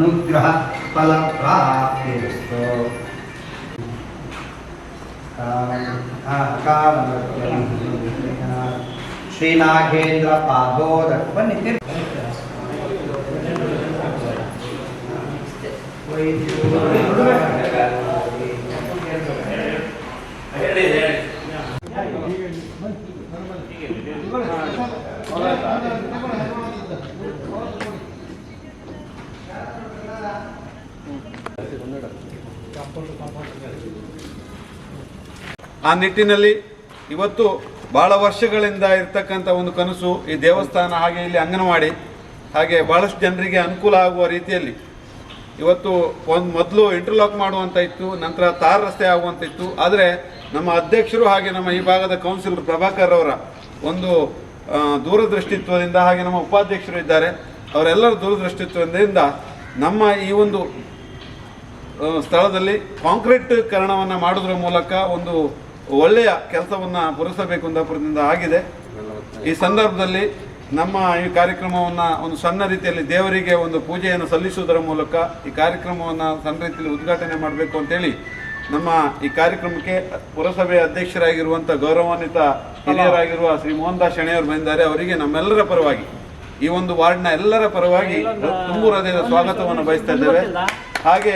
అనుగ్రహ ఫల ప్రాప్తిస్తు Shri Nagendra పాదోదక బನ್ನಿ Thank you. ಆ ನಿಟ್ಟಿನಲ್ಲಿ ಇವತ್ತು ಬಹಳ ವರ್ಷಗಳಿಂದ ಇರ್ತಕ್ಕಂಥ ಒಂದು ಕನಸು ಈ ದೇವಸ್ಥಾನ ಹಾಗೆ ಇಲ್ಲಿ ಅಂಗನವಾಡಿ, ಹಾಗೆ ಬಹಳಷ್ಟು ಜನರಿಗೆ ಅನುಕೂಲ ಆಗುವ ರೀತಿಯಲ್ಲಿ ಇವತ್ತು ಒಂದು ಮೊದಲು ಇಂಟರ್ಲಾಕ್ ಮಾಡುವಂಥ ಇತ್ತು, ನಂತರ ತಾರ್ ರಸ್ತೆ ಆಗುವಂತ ಇತ್ತು. ಆದರೆ ನಮ್ಮ ಅಧ್ಯಕ್ಷರು ಹಾಗೆ ನಮ್ಮ ಈ ಭಾಗದ ಕೌನ್ಸಿಲರ್ ಪ್ರಭಾಕರ್ ಅವರ ಒಂದು ದೂರದೃಷ್ಟಿತ್ವದಿಂದ ಹಾಗೆ ನಮ್ಮ ಉಪಾಧ್ಯಕ್ಷರು ಇದ್ದಾರೆ. ಅವರೆಲ್ಲರ ದೂರದೃಷ್ಟಿತ್ವದಿಂದ ನಮ್ಮ ಈ ಒಂದು ಸ್ಥಳದಲ್ಲಿ ಕಾಂಕ್ರೀಟ್ ಕರಣವನ್ನು ಮಾಡೋದ್ರ ಮೂಲಕ ಒಂದು ಒಳ್ಳೆಯ ಕೆಲಸವನ್ನು ಪುರಸಬೇಕು ಕುಂದಾಪುರದಿಂದ ಆಗಿದೆ. ಈ ಸಂದರ್ಭದಲ್ಲಿ ನಮ್ಮ ಈ ಕಾರ್ಯಕ್ರಮವನ್ನು ಒಂದು ಸಣ್ಣ ರೀತಿಯಲ್ಲಿ ದೇವರಿಗೆ ಒಂದು ಪೂಜೆಯನ್ನು ಸಲ್ಲಿಸುವುದರ ಮೂಲಕ ಈ ಕಾರ್ಯಕ್ರಮವನ್ನು ಸಣ್ಣ ರೀತಿಯಲ್ಲಿ ಉದ್ಘಾಟನೆ ಮಾಡಬೇಕು ಅಂತೇಳಿ ನಮ್ಮ ಈ ಕಾರ್ಯಕ್ರಮಕ್ಕೆ ಪುರಸಭೆ ಅಧ್ಯಕ್ಷರಾಗಿರುವಂಥ ಗೌರವಾನ್ವಿತ ಹಿರಿಯರಾಗಿರುವ ಶ್ರೀ ಮೋಹನ್ ದಾಸ್ ಶೆಣೆಯವರು ಬಂದಿದ್ದಾರೆ. ಅವರಿಗೆ ನಮ್ಮೆಲ್ಲರ ಪರವಾಗಿ ಈ ಒಂದು ವಾರ್ಡ್ನ ಎಲ್ಲರ ಪರವಾಗಿ ತುಂಬು ಹೃದಯದ ಸ್ವಾಗತವನ್ನು ಬಯಸ್ತಾ ಇದ್ದೇವೆ. ಹಾಗೆ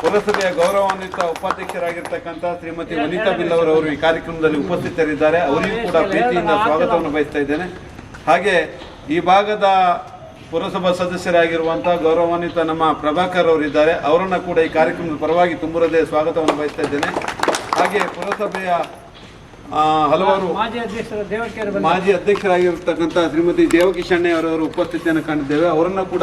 ಪುರಸಭೆಯ ಗೌರವಾನ್ವಿತ ಉಪಾಧ್ಯಕ್ಷರಾಗಿರ್ತಕ್ಕಂಥ ಶ್ರೀಮತಿ ವನಿತಾ ಬಿಲ್ ಅವರು ಈ ಕಾರ್ಯಕ್ರಮದಲ್ಲಿ ಉಪಸ್ಥಿತರಿದ್ದಾರೆ. ಅವರಿಗೂ ಕೂಡ ಪ್ರೀತಿಯಿಂದ ಸ್ವಾಗತವನ್ನು ಬಯಸ್ತಾ ಇದ್ದೇನೆ. ಹಾಗೆ ಈ ಭಾಗದ ಪುರಸಭಾ ಸದಸ್ಯರಾಗಿರುವಂಥ ಗೌರವಾನ್ವಿತ ನಮ್ಮ ಪ್ರಭಾಕರ್ ಅವರಿದ್ದಾರೆ ಅವರನ್ನು ಕೂಡ ಈ ಕಾರ್ಯಕ್ರಮದ ಪರವಾಗಿ ತುಂಬುರದೇ ಸ್ವಾಗತವನ್ನು ಬಯಸ್ತಾ ಇದ್ದೇನೆ. ಹಾಗೆ ಪುರಸಭೆಯ ಹಲವಾರು ಮಾಜಿ ಅಧ್ಯಕ್ಷರು ಮಾಜಿ ಅಧ್ಯಕ್ಷರಾಗಿರ್ತಕ್ಕಂಥ ಶ್ರೀಮತಿ ದೇವಕಿಶಣ್ಣೆ ಅವರವರು ಉಪಸ್ಥಿತಿಯನ್ನು ಕಾಣಿದ್ದೇವೆ ಅವರನ್ನು ಕೂಡ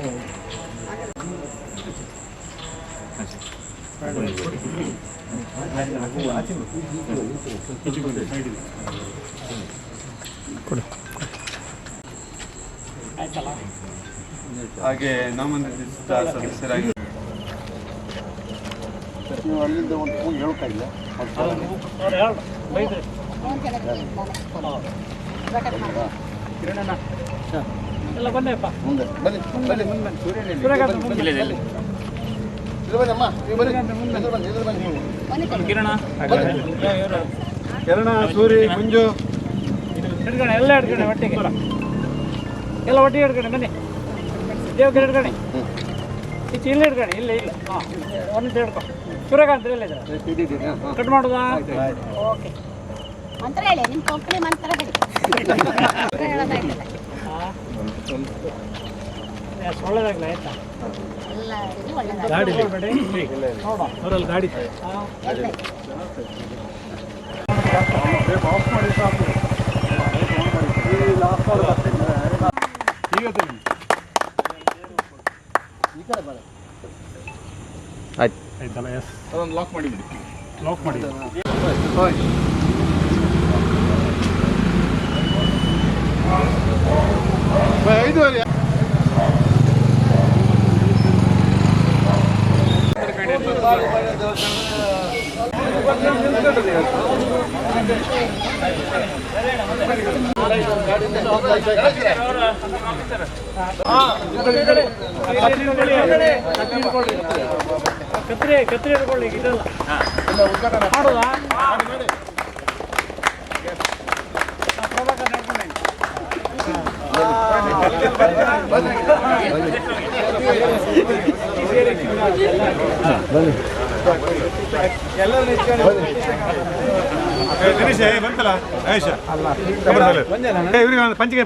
ಆ, ನಮ್ಮ ಮ್ಯಾನೇಜರ್ ಬೇಗ ಬೇಗ ಬೇಗ ಆಯ್ತಲ್ಲ ಹಾಗೆ ನಾಮನಿರ್ದೇಶಿತ ಬನ್ನಿ ಎಲ್ಲ ಸೂರ್ಯಕಾಂತ ಮುಂದೆ. ಕಿರಣ ಇವ್ರು. ಕಿರಣ ಸೂರಿ ಮಂಜು. ಹಿಡ್ಕಣೆ ಎಲ್ಲ ಹಿಡ್ಕಣೆ ಒಟ್ಟಿಗೆ. ಎಲ್ಲ ಒಟ್ಟಿಗೆ ಹಿಡ್ಕಣೆ ಬನ್ನಿ. ದೇವಕ್ಕೆ ಹಿಡ್ಕಣೆ ಈಚೆ ಇಲ್ಲಿ ಹಿಡ್ಕಣೆ ಇಲ್ಲ ಇಲ್ಲ. ಹಾಂ ಒಂದು ಹಿಡ್ಕೊ ಸೂರ್ಯಕಾಂತ್ ಇಲ್ಲ ಕಟ್ ಮಾಡುದಾ? ಓಕೆ. ಮಂತ್ರ ಹೇಳಿ ನಿಮ್ಮ ಕಂಪ್ನಿ ಮಂತ್ರ ಹೇಳಿ. ಒಳ್ಳೇದಾಗಲ್ಲ ಆಯ್ತಾ? ಎಲ್ಲ ಇದು ಒಳ್ಳೆದಾಗಿ ನೋಡ ಅವರಲ್ಲಿ ಗಾಡಿ ಆಯ್ತು. ಆಯ್ತಲ್ಲ ಎಸ್ ಅದನ್ನು ಲಾಕ್ ಮಾಡಿಬಿಡಿ. ಲಾಕ್ ಮಾಡಿ ಕತ್ರಿ ಕತ್ರಿ ಹಿಡ್ಕೊಳ್ಳಿ ಇದೆಲ್ಲ ಮಾಡೋದಾ ಪ್ರಭಾಕರ್ ನಡ್ಕೊಂಡು ದಿನೇಶ ಬಂತಲ್ಲ ಆಯುಷ ಇವ್ರಿಗೆ ಪಂಚಿಗೆ